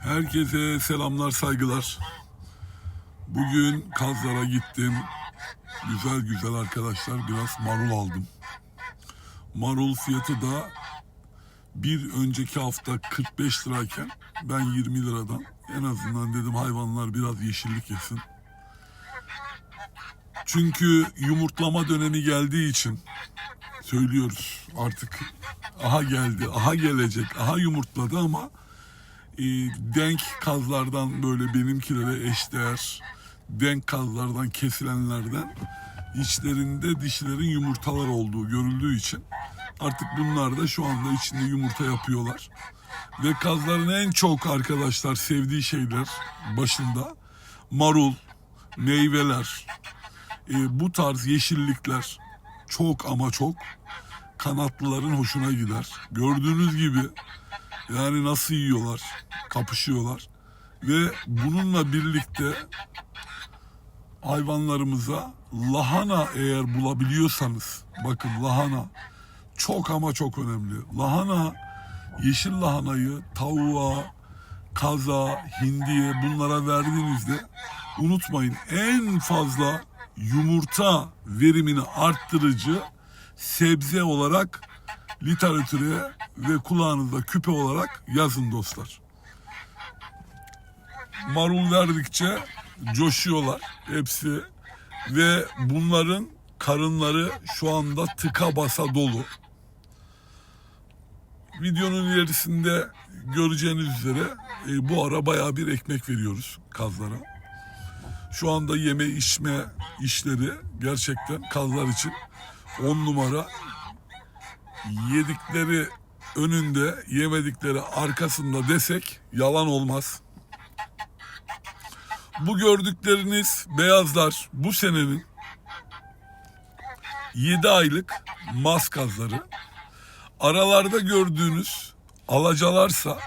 Herkese selamlar, saygılar. Bugün Kazlara gittim. Güzel güzel arkadaşlar biraz marul aldım. Marul fiyatı da bir önceki hafta 45 lirayken ben 20 liradan en azından dedim hayvanlar biraz yeşillik yesin. Çünkü yumurtlama dönemi geldiği için söylüyoruz artık aha geldi, aha gelecek, aha yumurtladı ama e, denk kazlardan böyle benimkilere eşdeğer denk kazlardan kesilenlerden içlerinde dişilerin yumurtalar olduğu görüldüğü için artık bunlar da şu anda içinde yumurta yapıyorlar. Ve kazların en çok arkadaşlar sevdiği şeyler başında marul, meyveler, e, bu tarz yeşillikler çok ama çok kanatlıların hoşuna gider. Gördüğünüz gibi yani nasıl yiyorlar, kapışıyorlar. Ve bununla birlikte hayvanlarımıza lahana eğer bulabiliyorsanız, bakın lahana çok ama çok önemli. Lahana, yeşil lahanayı tavuğa, kaza, hindiye bunlara verdiğinizde unutmayın en fazla yumurta verimini arttırıcı sebze olarak literatüre ve kulağınızda küpe olarak yazın dostlar. Marul verdikçe coşuyorlar hepsi ve bunların karınları şu anda tıka basa dolu. Videonun ilerisinde göreceğiniz üzere e, bu ara bayağı bir ekmek veriyoruz kazlara. Şu anda yeme içme işleri gerçekten kazlar için on numara yedikleri önünde, yemedikleri arkasında desek yalan olmaz. Bu gördükleriniz beyazlar bu senenin 7 aylık maskazları. Aralarda gördüğünüz alacalarsa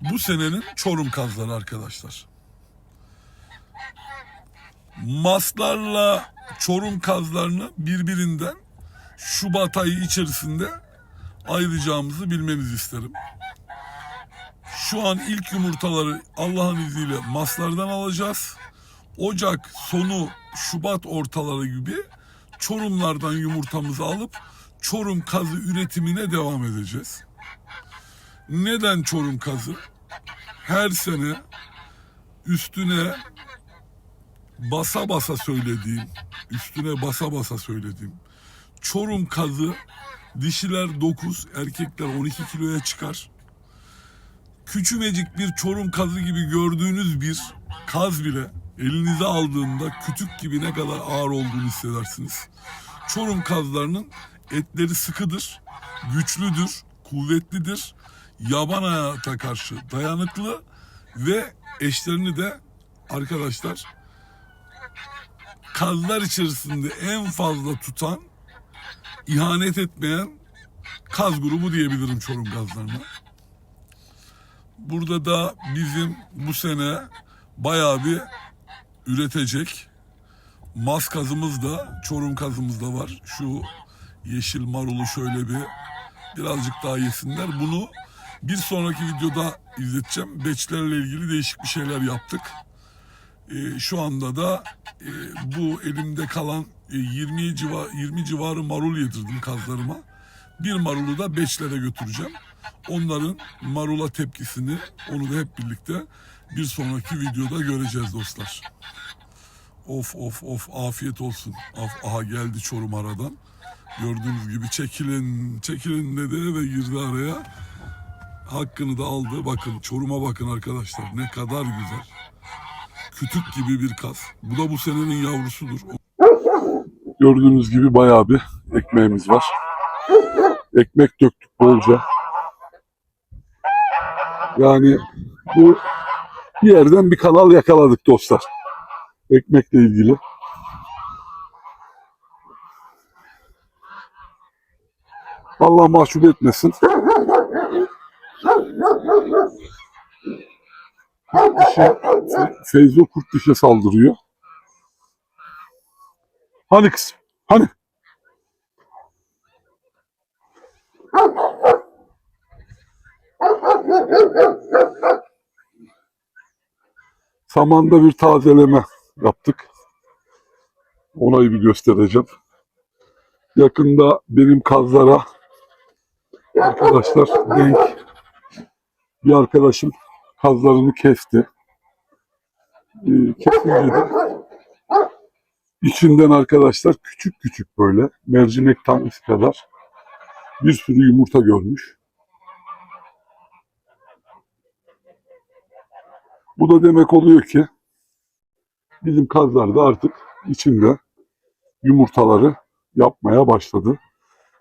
bu senenin çorum kazları arkadaşlar. Maslarla çorum kazlarını birbirinden Şubat ayı içerisinde ayıracağımızı bilmenizi isterim. Şu an ilk yumurtaları Allah'ın izniyle maslardan alacağız. Ocak sonu Şubat ortaları gibi Çorumlardan yumurtamızı alıp Çorum kazı üretimine devam edeceğiz. Neden Çorum kazı? Her sene üstüne basa basa söylediğim, üstüne basa basa söylediğim Çorum kazı dişiler 9, erkekler 12 kiloya çıkar. Küçümecik bir çorum kazı gibi gördüğünüz bir kaz bile elinize aldığında kütük gibi ne kadar ağır olduğunu hissedersiniz. Çorum kazlarının etleri sıkıdır, güçlüdür, kuvvetlidir, yaban hayata karşı dayanıklı ve eşlerini de arkadaşlar kazlar içerisinde en fazla tutan ihanet etmeyen kaz grubu diyebilirim Çorum kazlarına. Burada da bizim bu sene bayağı bir üretecek mas kazımız da Çorum kazımız da var. Şu yeşil marulu şöyle bir birazcık daha yesinler. Bunu bir sonraki videoda izleteceğim. Beçlerle ilgili değişik bir şeyler yaptık. Ee, şu anda da e, bu elimde kalan 20 civar 20 civarı marul yedirdim kazlarıma. Bir marulu da beçlere götüreceğim. Onların marula tepkisini onu da hep birlikte bir sonraki videoda göreceğiz dostlar. Of of of afiyet olsun. Af, aha geldi Çorum aradan. Gördüğünüz gibi çekilin çekilin dedi ve girdi araya. Hakkını da aldı. Bakın Çorum'a bakın arkadaşlar ne kadar güzel. Kütük gibi bir kaz. Bu da bu senenin yavrusudur. Gördüğünüz gibi bayağı bir ekmeğimiz var. Ekmek döktük bolca. Yani bu bir yerden bir kanal yakaladık dostlar. Ekmekle ilgili. Allah mahcup etmesin. Fe- Feyzo kurt dişe saldırıyor. Hani kız? Hani? Samanda bir tazeleme yaptık. Onayı bir göstereceğim. Yakında benim kazlara arkadaşlar denk bir arkadaşım kazlarını kesti. Ee, kesince de içinden arkadaşlar küçük küçük böyle mercimek tanesi kadar bir sürü yumurta görmüş. Bu da demek oluyor ki bizim kazlar da artık içinde yumurtaları yapmaya başladı.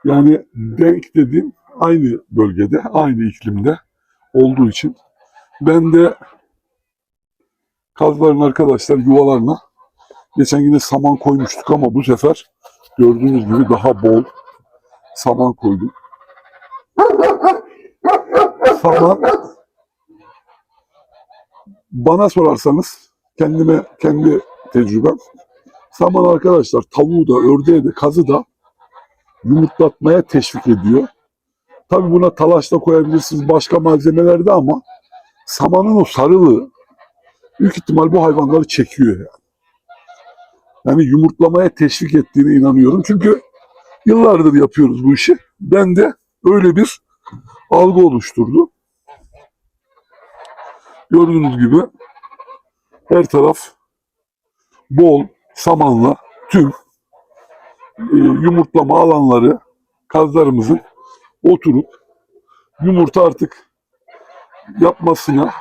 Yani denk dediğim aynı bölgede, aynı iklimde olduğu için ben de kazların arkadaşlar yuvalarına geçen yine saman koymuştuk ama bu sefer gördüğünüz gibi daha bol saman koydum. Saman bana sorarsanız kendime kendi tecrübem saman arkadaşlar tavuğu da ördeği de kazı da yumurtlatmaya teşvik ediyor. Tabi buna talaş da koyabilirsiniz başka malzemeler de ama samanın o sarılığı büyük ihtimal bu hayvanları çekiyor yani. Yani yumurtlamaya teşvik ettiğine inanıyorum. Çünkü yıllardır yapıyoruz bu işi. Ben de öyle bir algı oluşturdu. Gördüğünüz gibi her taraf bol samanla tüm e, yumurtlama alanları kazlarımızın oturup yumurta artık yapmasına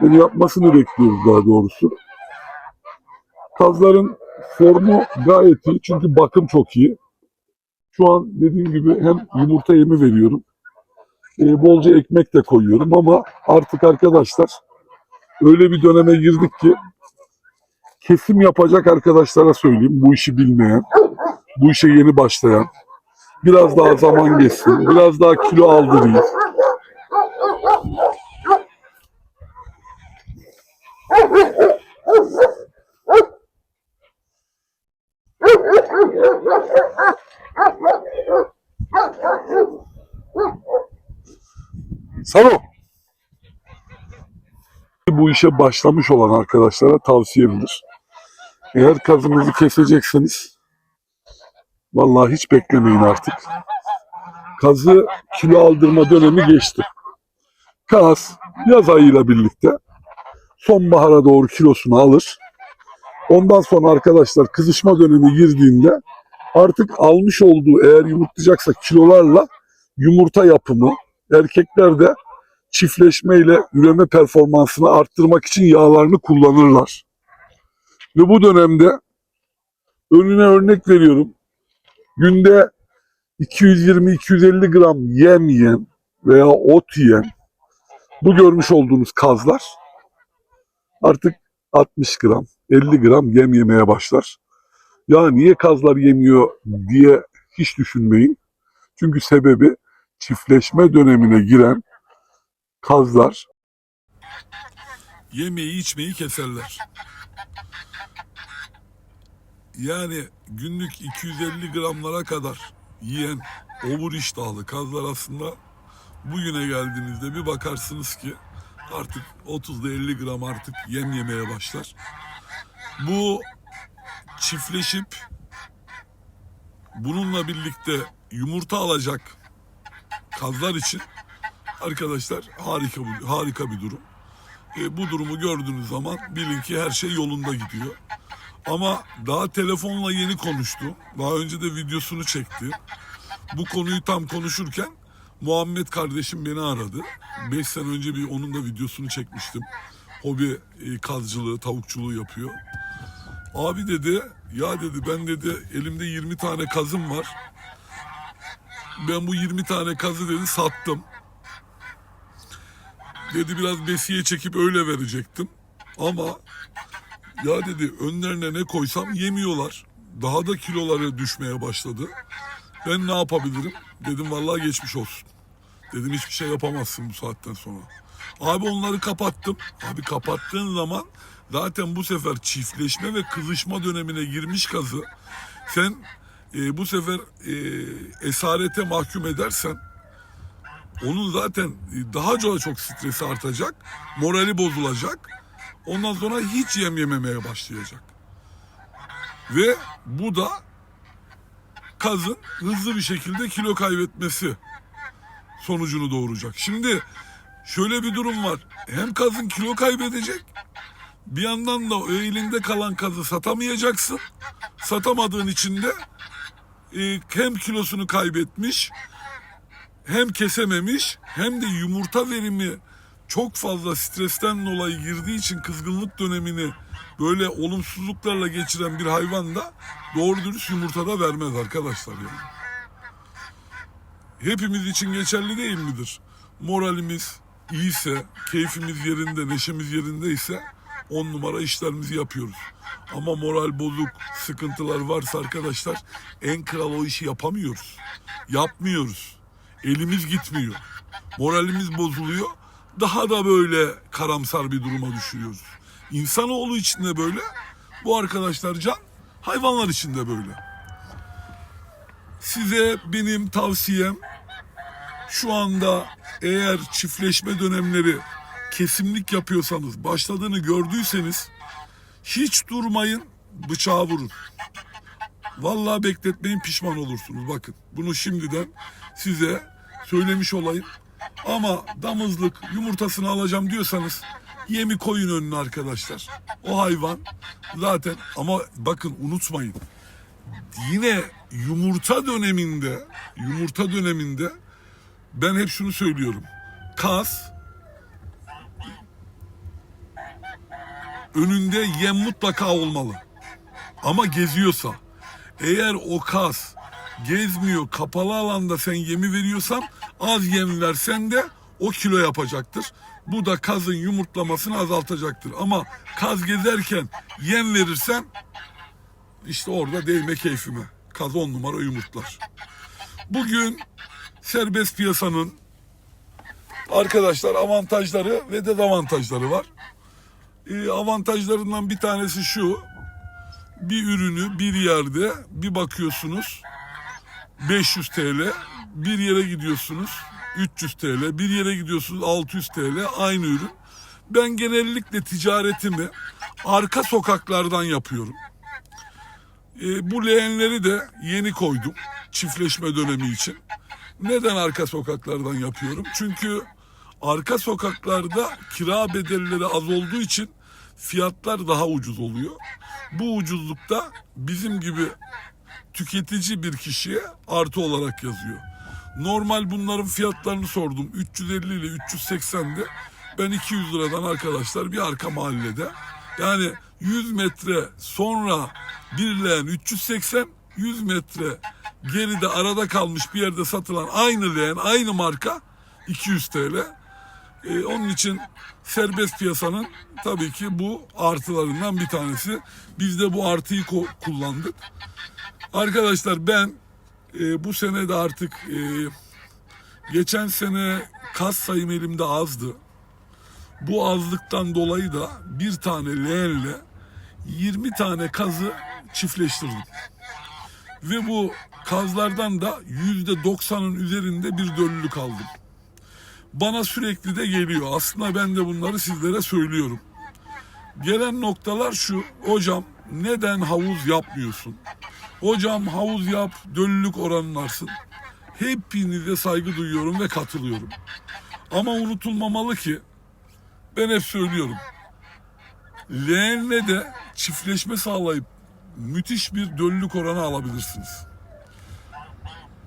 yani yapmasını bekliyoruz daha doğrusu. Kazların formu gayet iyi çünkü bakım çok iyi. Şu an dediğim gibi hem yumurta yemi veriyorum. e, bolca ekmek de koyuyorum ama artık arkadaşlar öyle bir döneme girdik ki kesim yapacak arkadaşlara söyleyeyim bu işi bilmeyen, bu işe yeni başlayan, biraz daha zaman geçsin, biraz daha kilo aldırayım. Salo. Bu işe başlamış olan arkadaşlara tavsiyemdir. Eğer kazınızı kesecekseniz vallahi hiç beklemeyin artık. Kazı kilo aldırma dönemi geçti. Kaz yaz ayıyla birlikte sonbahara doğru kilosunu alır. Ondan sonra arkadaşlar kızışma dönemi girdiğinde artık almış olduğu eğer yumurtlayacaksa kilolarla yumurta yapımı erkekler de çiftleşmeyle üreme performansını arttırmak için yağlarını kullanırlar. Ve bu dönemde önüne örnek veriyorum. Günde 220-250 gram yem yiyen veya ot yiyen bu görmüş olduğunuz kazlar artık 60 gram, 50 gram yem yemeye başlar. Ya niye kazlar yemiyor diye hiç düşünmeyin. Çünkü sebebi çiftleşme dönemine giren kazlar yemeği içmeyi keserler. Yani günlük 250 gramlara kadar yiyen obur iştahlı kazlar aslında bugüne geldiğinizde bir bakarsınız ki artık 30'da 50 gram artık yem yemeye başlar. Bu çiftleşip bununla birlikte yumurta alacak kazlar için arkadaşlar harika bu- harika bir durum. E, bu durumu gördüğünüz zaman bilin ki her şey yolunda gidiyor. Ama daha telefonla yeni konuştu. Daha önce de videosunu çekti. Bu konuyu tam konuşurken Muhammed kardeşim beni aradı. 5 sene önce bir onun da videosunu çekmiştim. Hobi e, kazcılığı, tavukçuluğu yapıyor. Abi dedi, ya dedi ben dedi elimde 20 tane kazım var. Ben bu 20 tane kazı dedi sattım. Dedi biraz besiye çekip öyle verecektim. Ama ya dedi önlerine ne koysam yemiyorlar. Daha da kiloları düşmeye başladı. Ben ne yapabilirim? Dedim vallahi geçmiş olsun. Dedim hiçbir şey yapamazsın bu saatten sonra. Abi onları kapattım. Abi kapattığın zaman zaten bu sefer çiftleşme ve kızışma dönemine girmiş kazı. Sen e, bu sefer e, esarete mahkum edersen onun zaten daha çok stresi artacak, morali bozulacak. Ondan sonra hiç yem yememeye başlayacak. Ve bu da kazın hızlı bir şekilde kilo kaybetmesi sonucunu doğuracak. Şimdi şöyle bir durum var. Hem kazın kilo kaybedecek bir yandan da o elinde kalan kazı satamayacaksın. Satamadığın için de e, hem kilosunu kaybetmiş hem kesememiş hem de yumurta verimi çok fazla stresten dolayı girdiği için kızgınlık dönemini böyle olumsuzluklarla geçiren bir hayvan da doğru dürüst yumurta da vermez arkadaşlar yani. Hepimiz için geçerli değil midir? Moralimiz iyiyse, keyfimiz yerinde, neşemiz yerindeyse on numara işlerimizi yapıyoruz. Ama moral bozuk, sıkıntılar varsa arkadaşlar en kral o işi yapamıyoruz. Yapmıyoruz. Elimiz gitmiyor. Moralimiz bozuluyor. Daha da böyle karamsar bir duruma düşüyoruz. İnsanoğlu için de böyle. Bu arkadaşlar can, hayvanlar için de böyle. Size benim tavsiyem şu anda eğer çiftleşme dönemleri kesimlik yapıyorsanız, başladığını gördüyseniz hiç durmayın, bıçağı vurun. Vallahi bekletmeyin pişman olursunuz. Bakın bunu şimdiden size söylemiş olayım. Ama damızlık yumurtasını alacağım diyorsanız yemi koyun önüne arkadaşlar. O hayvan zaten ama bakın unutmayın. Yine yumurta döneminde yumurta döneminde ben hep şunu söylüyorum. Kas önünde yem mutlaka olmalı. Ama geziyorsa eğer o kas gezmiyor kapalı alanda sen yemi veriyorsan az yem versen de o kilo yapacaktır. Bu da kazın yumurtlamasını azaltacaktır. Ama kaz gezerken yem verirsen işte orada değme keyfime. Kaz on numara yumurtlar. Bugün serbest piyasanın arkadaşlar avantajları ve dezavantajları var. Ee, avantajlarından bir tanesi şu. Bir ürünü bir yerde bir bakıyorsunuz 500 TL, bir yere gidiyorsunuz 300 TL, bir yere gidiyorsunuz 600 TL aynı ürün. Ben genellikle ticaretimi arka sokaklardan yapıyorum. E, bu leğenleri de yeni koydum çiftleşme dönemi için. Neden arka sokaklardan yapıyorum? Çünkü arka sokaklarda kira bedelleri az olduğu için fiyatlar daha ucuz oluyor. Bu ucuzlukta bizim gibi tüketici bir kişiye artı olarak yazıyor. Normal bunların fiyatlarını sordum. 350 ile 380'de ben 200 liradan arkadaşlar bir arka mahallede yani 100 metre sonra bir leğen 380 100 metre geride arada kalmış bir yerde satılan aynı leğen aynı marka 200 TL. Ee, onun için serbest piyasanın tabii ki bu artılarından bir tanesi. Biz de bu artıyı kullandık. Arkadaşlar ben e, bu sene de artık e, geçen sene kas sayım elimde azdı. Bu azlıktan dolayı da bir tane leğenle 20 tane kazı çiftleştirdim. Ve bu kazlardan da %90'ın üzerinde bir döllülük aldım. Bana sürekli de geliyor. Aslında ben de bunları sizlere söylüyorum. Gelen noktalar şu. Hocam neden havuz yapmıyorsun? Hocam havuz yap, döllülük oranlarsın. Hepinize saygı duyuyorum ve katılıyorum. Ama unutulmamalı ki ben hep söylüyorum. Leğenle de çiftleşme sağlayıp müthiş bir döllülük oranı alabilirsiniz.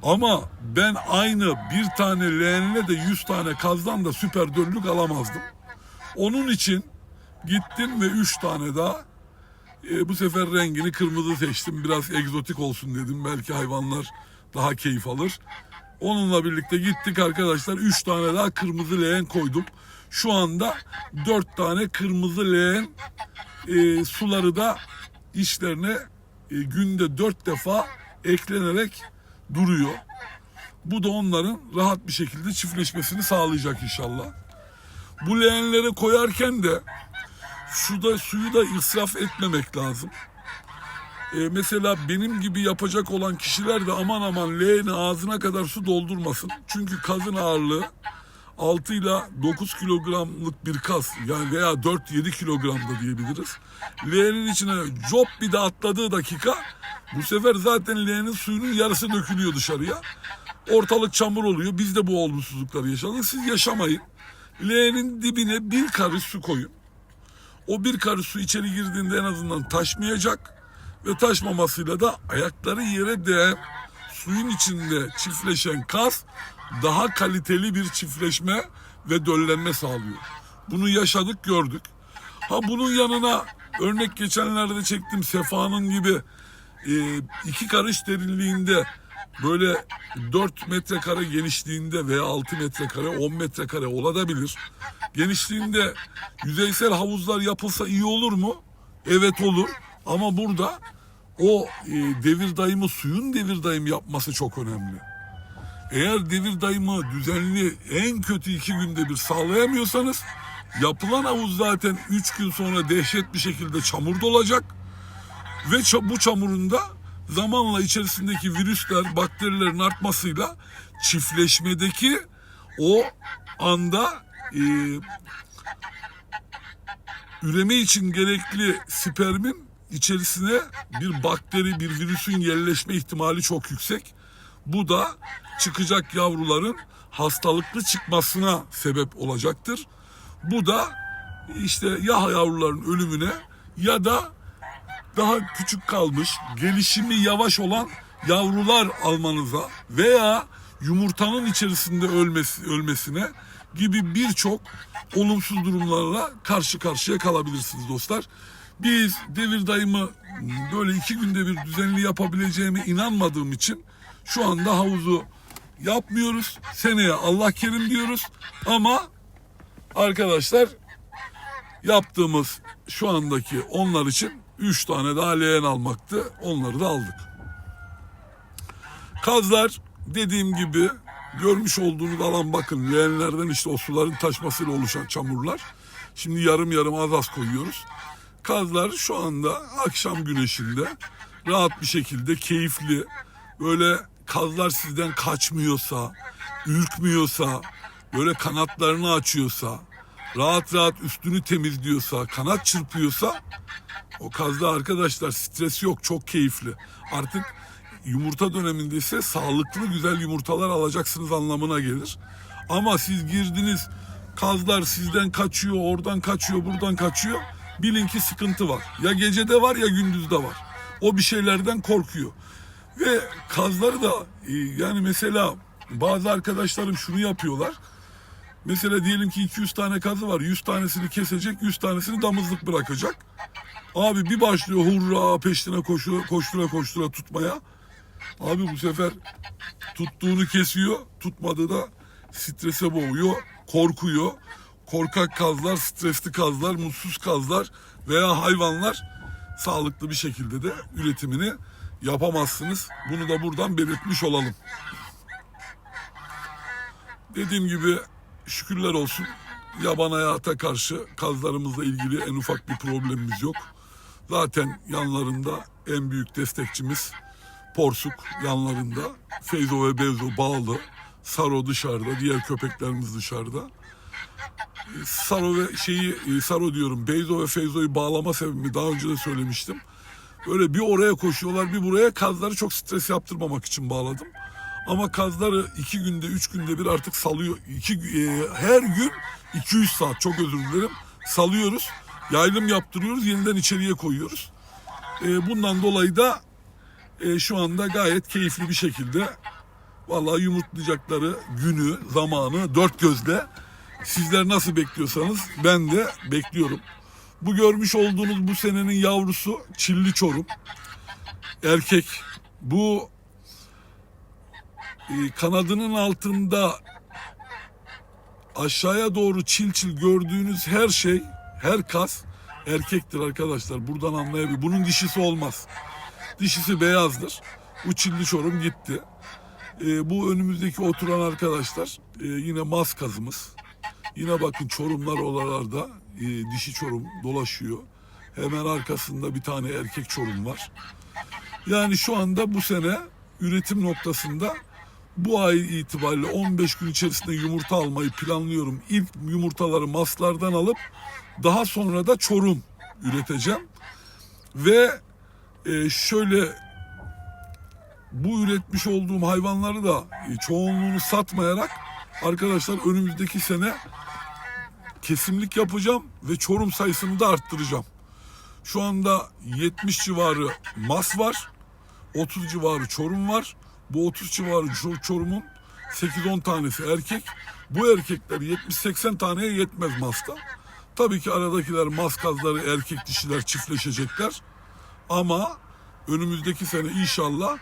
Ama ben aynı bir tane leğenle de 100 tane kazdan da süper döllülük alamazdım. Onun için gittim ve 3 tane daha e, bu sefer rengini kırmızı seçtim. Biraz egzotik olsun dedim. Belki hayvanlar daha keyif alır. Onunla birlikte gittik arkadaşlar. 3 tane daha kırmızı leğen koydum. Şu anda 4 tane kırmızı leğen e, suları da işlerine e, günde 4 defa eklenerek duruyor. Bu da onların rahat bir şekilde çiftleşmesini sağlayacak inşallah. Bu leğenlere koyarken de suda suyu da israf etmemek lazım. E, mesela benim gibi yapacak olan kişiler de aman aman leğeni ağzına kadar su doldurmasın. Çünkü kazın ağırlığı 6 ile 9 kilogramlık bir kaz yani veya 4-7 kilogram da diyebiliriz. Leğenin içine cop bir de atladığı dakika bu sefer zaten leğenin suyunun yarısı dökülüyor dışarıya. Ortalık çamur oluyor. Biz de bu olumsuzlukları yaşadık. Siz yaşamayın. Leğenin dibine bir karış su koyun. O bir karış su içeri girdiğinde en azından taşmayacak ve taşmamasıyla da ayakları yere değen suyun içinde çiftleşen kas daha kaliteli bir çiftleşme ve döllenme sağlıyor. Bunu yaşadık gördük. Ha bunun yanına örnek geçenlerde çektim Sefa'nın gibi e, iki karış derinliğinde böyle 4 metrekare genişliğinde veya 6 metrekare 10 metrekare olabilir. Genişliğinde yüzeysel havuzlar yapılsa iyi olur mu? Evet olur. Ama burada o e, devir dayımı suyun devir dayım yapması çok önemli. Eğer devir dayımı düzenli en kötü iki günde bir sağlayamıyorsanız yapılan havuz zaten 3 gün sonra dehşet bir şekilde çamur dolacak. Ve bu çamurun da zamanla içerisindeki virüsler, bakterilerin artmasıyla çiftleşmedeki o anda e, üreme için gerekli spermin içerisine bir bakteri, bir virüsün yerleşme ihtimali çok yüksek. Bu da çıkacak yavruların hastalıklı çıkmasına sebep olacaktır. Bu da işte ya yavruların ölümüne ya da daha küçük kalmış, gelişimi yavaş olan yavrular almanıza veya yumurtanın içerisinde ölmesi, ölmesine gibi birçok olumsuz durumlarla karşı karşıya kalabilirsiniz dostlar. Biz devir dayımı böyle iki günde bir düzenli yapabileceğime inanmadığım için şu anda havuzu yapmıyoruz. Seneye Allah kerim diyoruz. Ama arkadaşlar yaptığımız şu andaki onlar için 3 tane daha leğen almaktı. Onları da aldık. Kazlar dediğim gibi görmüş olduğunuz alan bakın leğenlerden işte o suların taşmasıyla oluşan çamurlar. Şimdi yarım yarım az az koyuyoruz. Kazlar şu anda akşam güneşinde rahat bir şekilde keyifli böyle kazlar sizden kaçmıyorsa, ürkmüyorsa, böyle kanatlarını açıyorsa, rahat rahat üstünü temizliyorsa, kanat çırpıyorsa o kazda arkadaşlar stres yok çok keyifli. Artık yumurta döneminde ise sağlıklı güzel yumurtalar alacaksınız anlamına gelir. Ama siz girdiniz kazlar sizden kaçıyor oradan kaçıyor buradan kaçıyor. Bilin ki sıkıntı var. Ya gecede var ya gündüzde var. O bir şeylerden korkuyor. Ve kazları da e, yani mesela bazı arkadaşlarım şunu yapıyorlar. Mesela diyelim ki 200 tane kazı var. 100 tanesini kesecek, 100 tanesini damızlık bırakacak. Abi bir başlıyor hurra peşine koştura koştura koştura tutmaya. Abi bu sefer tuttuğunu kesiyor, tutmadığı da strese boğuyor, korkuyor. Korkak kazlar, stresli kazlar, mutsuz kazlar veya hayvanlar sağlıklı bir şekilde de üretimini yapamazsınız. Bunu da buradan belirtmiş olalım. Dediğim gibi şükürler olsun yaban hayata karşı kazlarımızla ilgili en ufak bir problemimiz yok. Zaten yanlarında en büyük destekçimiz Porsuk yanlarında. Feyzo ve Bezo bağlı. Saro dışarıda, diğer köpeklerimiz dışarıda. E, Saro ve şeyi e, Saro diyorum. Beyzo ve Feyzo'yu bağlama sebebimi daha önce de söylemiştim. Böyle bir oraya koşuyorlar bir buraya kazları çok stres yaptırmamak için bağladım. Ama kazları iki günde üç günde bir artık salıyor. İki, e, her gün 200 saat çok özür dilerim salıyoruz. Yaylım yaptırıyoruz yeniden içeriye koyuyoruz. E, bundan dolayı da e, şu anda gayet keyifli bir şekilde vallahi yumurtlayacakları günü, zamanı dört gözle sizler nasıl bekliyorsanız ben de bekliyorum. Bu görmüş olduğunuz bu senenin yavrusu çilli çorum. Erkek. Bu e, kanadının altında aşağıya doğru çil çil gördüğünüz her şey, her kas erkektir arkadaşlar. Buradan anlayabilir. Bunun dişisi olmaz. Dişisi beyazdır. Bu çilli çorum gitti. E, bu önümüzdeki oturan arkadaşlar e, yine mas kazımız. Yine bakın çorumlar oralarda e, dişi çorum dolaşıyor. Hemen arkasında bir tane erkek çorum var. Yani şu anda bu sene üretim noktasında bu ay itibariyle 15 gün içerisinde yumurta almayı planlıyorum. İlk yumurtaları maslardan alıp daha sonra da çorum üreteceğim. Ve e, şöyle bu üretmiş olduğum hayvanları da e, çoğunluğunu satmayarak arkadaşlar önümüzdeki sene kesimlik yapacağım ve çorum sayısını da arttıracağım. Şu anda 70 civarı mas var. 30 civarı çorum var. Bu 30 civarı çor- çorumun 8-10 tanesi erkek. Bu erkekler 70-80 taneye yetmez masta. Tabii ki aradakiler mas kazları erkek dişiler çiftleşecekler. Ama önümüzdeki sene inşallah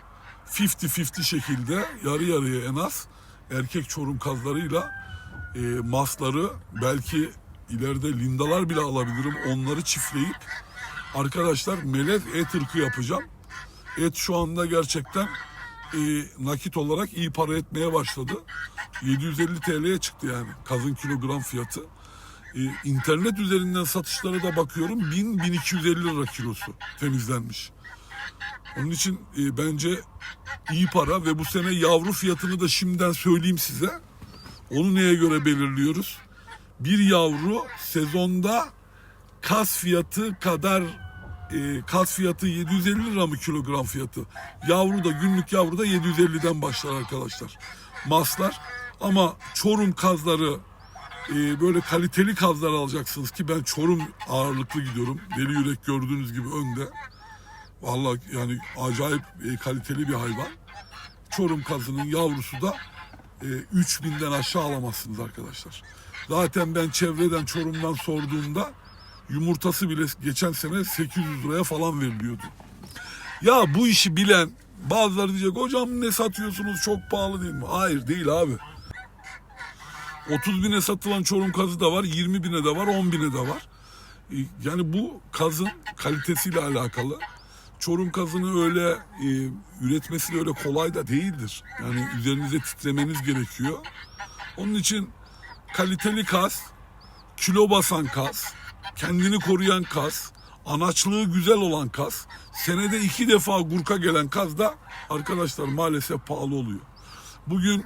50-50 şekilde yarı yarıya en az erkek çorum kazlarıyla e, masları belki ileride lindalar bile alabilirim. Onları çiftleyip arkadaşlar melez et ırkı yapacağım. Et şu anda gerçekten e, nakit olarak iyi para etmeye başladı. 750 TL'ye çıktı yani kazın kilogram fiyatı. E, internet üzerinden satışlara da bakıyorum 1000-1250 lira kilosu temizlenmiş. Onun için e, bence iyi para ve bu sene yavru fiyatını da şimdiden söyleyeyim size. Onu neye göre belirliyoruz? Bir yavru sezonda kas fiyatı kadar e, kas fiyatı 750 lira mı kilogram fiyatı? Yavru da günlük yavru da 750'den başlar arkadaşlar. Maslar ama çorum kazları e, böyle kaliteli kazlar alacaksınız ki ben çorum ağırlıklı gidiyorum. Deli yürek gördüğünüz gibi önde. Vallahi yani acayip e, kaliteli bir hayvan. Çorum kazının yavrusu da e, 3000'den aşağı alamazsınız arkadaşlar. Zaten ben çevreden Çorum'dan sorduğumda yumurtası bile geçen sene 800 liraya falan veriliyordu. Ya bu işi bilen bazıları diyecek hocam ne satıyorsunuz çok pahalı değil mi? Hayır değil abi. 30 bine satılan Çorum kazı da var, 20 bine de var, 10 bine de var. E, Yani bu kazın kalitesiyle alakalı. Çorum kazını öyle e, üretmesi öyle kolay da değildir. Yani üzerinize titremeniz gerekiyor. Onun için kaliteli kaz, kilo basan kaz, kendini koruyan kaz, anaçlığı güzel olan kaz, senede iki defa gurka gelen kaz da arkadaşlar maalesef pahalı oluyor. Bugün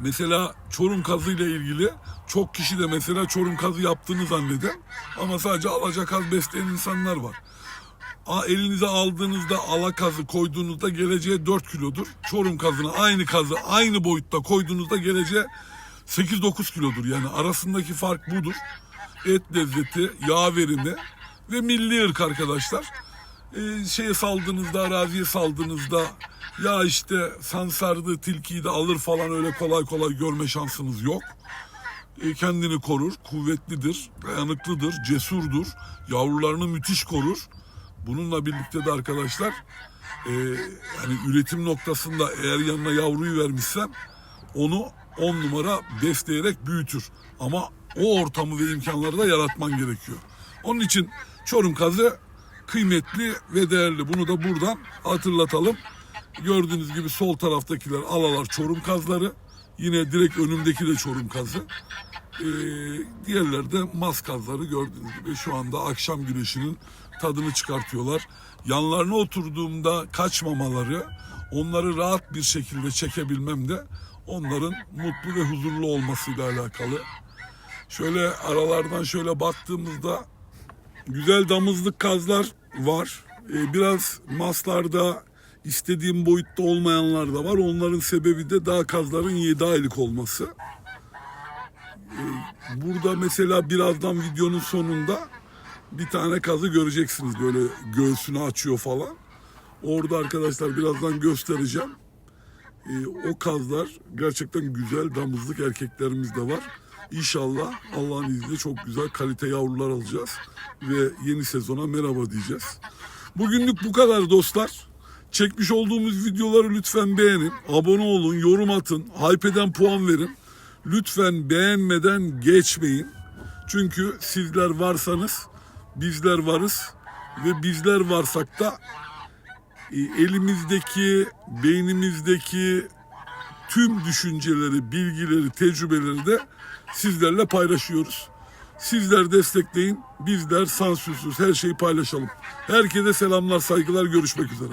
Mesela Çorum kazı ile ilgili çok kişi de mesela Çorum kazı yaptığını zanneden ama sadece alacakaz besleyen insanlar var. A, elinize aldığınızda ala kazı koyduğunuzda geleceğe 4 kilodur. Çorum kazına aynı kazı aynı boyutta koyduğunuzda geleceğe 8-9 kilodur. Yani arasındaki fark budur. Et lezzeti, yağ verimi ve milli ırk arkadaşlar. Ee, şeye saldığınızda, araziye saldığınızda ya işte sansardı tilkiyi de alır falan öyle kolay kolay görme şansınız yok. E, kendini korur, kuvvetlidir, dayanıklıdır, cesurdur, yavrularını müthiş korur. Bununla birlikte de arkadaşlar e, yani üretim noktasında eğer yanına yavruyu vermişsem onu on numara besleyerek büyütür. Ama o ortamı ve imkanları da yaratman gerekiyor. Onun için Çorum kazı kıymetli ve değerli. Bunu da buradan hatırlatalım. Gördüğünüz gibi sol taraftakiler alalar Çorum kazları. Yine direkt önümdeki de Çorum kazı. Ee, diğerleri de mas kazları gördüğünüz gibi şu anda akşam güneşinin tadını çıkartıyorlar. Yanlarına oturduğumda kaçmamaları, onları rahat bir şekilde çekebilmem de onların mutlu ve huzurlu olmasıyla alakalı. Şöyle aralardan şöyle baktığımızda güzel damızlık kazlar var. Ee, biraz maslarda istediğim boyutta olmayanlar da var. Onların sebebi de daha kazların 7 aylık olması. Ee, burada mesela birazdan videonun sonunda bir tane kazı göreceksiniz böyle göğsünü açıyor falan. Orada arkadaşlar birazdan göstereceğim. Ee, o kazlar gerçekten güzel damızlık erkeklerimiz de var. İnşallah Allah'ın izniyle çok güzel kalite yavrular alacağız ve yeni sezona merhaba diyeceğiz. Bugünlük bu kadar dostlar. Çekmiş olduğumuz videoları lütfen beğenin, abone olun, yorum atın, hype'den puan verin. Lütfen beğenmeden geçmeyin. Çünkü sizler varsanız bizler varız ve bizler varsak da e, elimizdeki, beynimizdeki tüm düşünceleri, bilgileri, tecrübeleri de sizlerle paylaşıyoruz. Sizler destekleyin. Bizler sansürsüz her şeyi paylaşalım. Herkese selamlar, saygılar, görüşmek üzere.